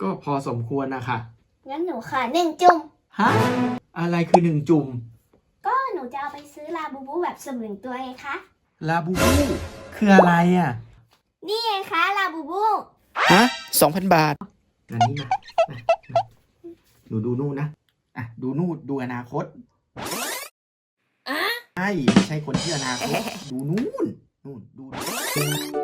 ก็พอสมควรนะคะงั้นหนูขายหนึ่งจุ่มฮะอะไรคือหนึ่งจุ่ม ก็หนูจะเอาไปซื้อลาบูบูแบบสมุนตัวไงคะลาบูบูคืออะไรอะ นี่ไงคะลาบูบูฮะสองพันบาท อันนี้มามามาหนูดูนู่นนะ อะ ดูนู่นดูอนาคตใช่ไม่ใช่คนที่อนาคต ดูนู่นนู่นดูนู่น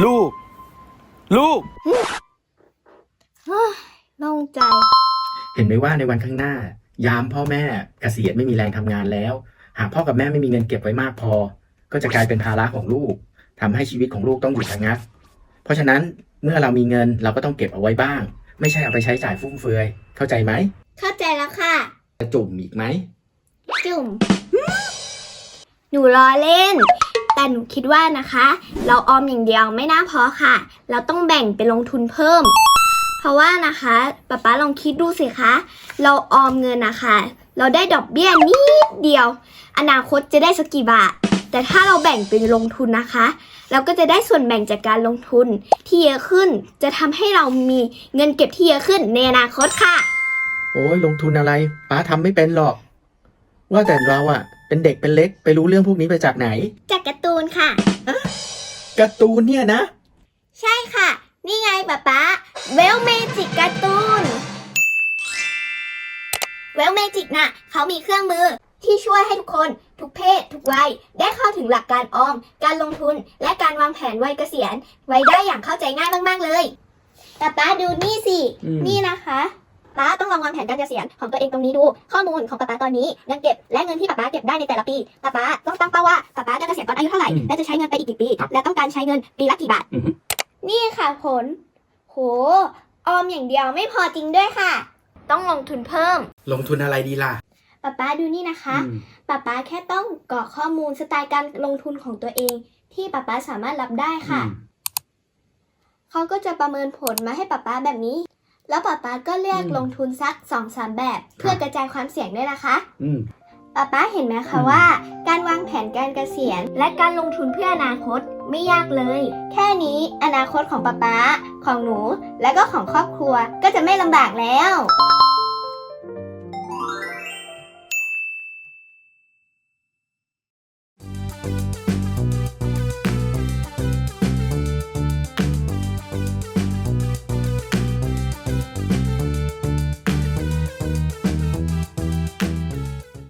ลูก ลูกโล่งใจ เห็นไหมว่าในวันข้างหน้า ยามพ่อแม่เกษียณไม่มีแรงทำงานแล้ว หากพ่อกับแม่ไม่มีเงินเก็บไว้มากพอ ก็จะกลายเป็นภาระของลูกทำให้ชีวิตของลูกต้องหยุดชะงัก เพราะฉะนั้นเมื่อเรามีเงินเราก็ต้องเก็บเอาไว้บ้าง ไม่ใช่เอาไปใช้จ่ายฟุ่มเฟือย เข้าใจไหมเข้าใจแล้วค่ะ จะจุ่มอีกไหม จุ่มหนูล้อเล่น แต่หนูคิดว่านะคะ เราออมอย่างเดียวไม่น่าพอค่ะ เราต้องแบ่งไปลงทุนเพิ่ม เพราะว่านะคะป๊าป๊าลองคิดดูสิคะเราออมเงินนะคะ เราได้ดอกเบี้ยนิดเดียว อนาคตจะได้สักกี่บาท แต่ถ้าเราแบ่งไปลงทุนนะคะ เราก็จะได้ส่วนแบ่งจากการลงทุนที่เยอะขึ้น จะทำให้เรามีเงินเก็บที่เยอะขึ้นในอนาคตค่ะ โอ้ยลงทุนอะไร ป้าทำไม่เป็นหรอก ว่าแต่เราอะ เป็นเด็กเป็นเล็กไปรู้เรื่องพวกนี้ไปจากไหน จากการ์ตูนค่ะ การ์ตูนเนี่ยนะ ใช่ค่ะ นี่ไงป๊าป๊าเวลเมจิกการ์ตูนเวลเมจิกน่ะเขามีเครื่องมือที่ช่วยให้ทุกคนทุกเพศ ทุกวัย ได้เข้าถึงหลักการออม การลงทุน และการวางแผนวัยเกษียณ ไว้ได้อย่างเข้าใจง่ายมาก ๆ เลยป๊าป๊าดูนี่สิ อืม นี่นะคะ ป๊าต้องลองวางแผนการเกษียณของตัวเองตรงนี้ดู ข้อมูลของป๊าป๊าตอนนี้เงินเก็บและเงินที่ป๊าป๊าเก็บได้ในแต่ละปีป๊าป๊าต้องตั้งเป้าว่าป๊าป๊าจะเกษียณตอนอายุเท่าไหร่อืมและจะใช้เงินไปอีกกี่ปีครับและต้องการใช้เงินปีละกี่บาทอือฮึนี่ค่ะผล โห ออมอย่างเดียวไม่พอจริงด้วยค่ะ ต้องลงทุนเพิ่ม ลงทุนอะไรดีล่ะป๊าป๊าดูนี่นะคะอืมป๊าป๊าแค่ต้องกรอกข้อมูลสไตล์การลงทุนของตัวเอง ที่ป๊าป๊าสามารถรับได้ค่ะเขาก็จะประเมินผลมาให้ป๊าป๊าแบบนี้ แล้วป๊าป๊าก็เลือกอืม ลงทุนสัก2อสามแบบ เพื่อกระจายความเสี่ยงด้วยนะคะ อืม ป๊าป๊าเห็นไหมคะอืมว่า การวางแผนการเกษียณ และการลงทุนเพื่ออนาคตไม่ยากเลย แค่นี้อนาคตของป๊าป๊าของหนู และก็ของครอบครัวก็จะไม่ลำบากแล้ว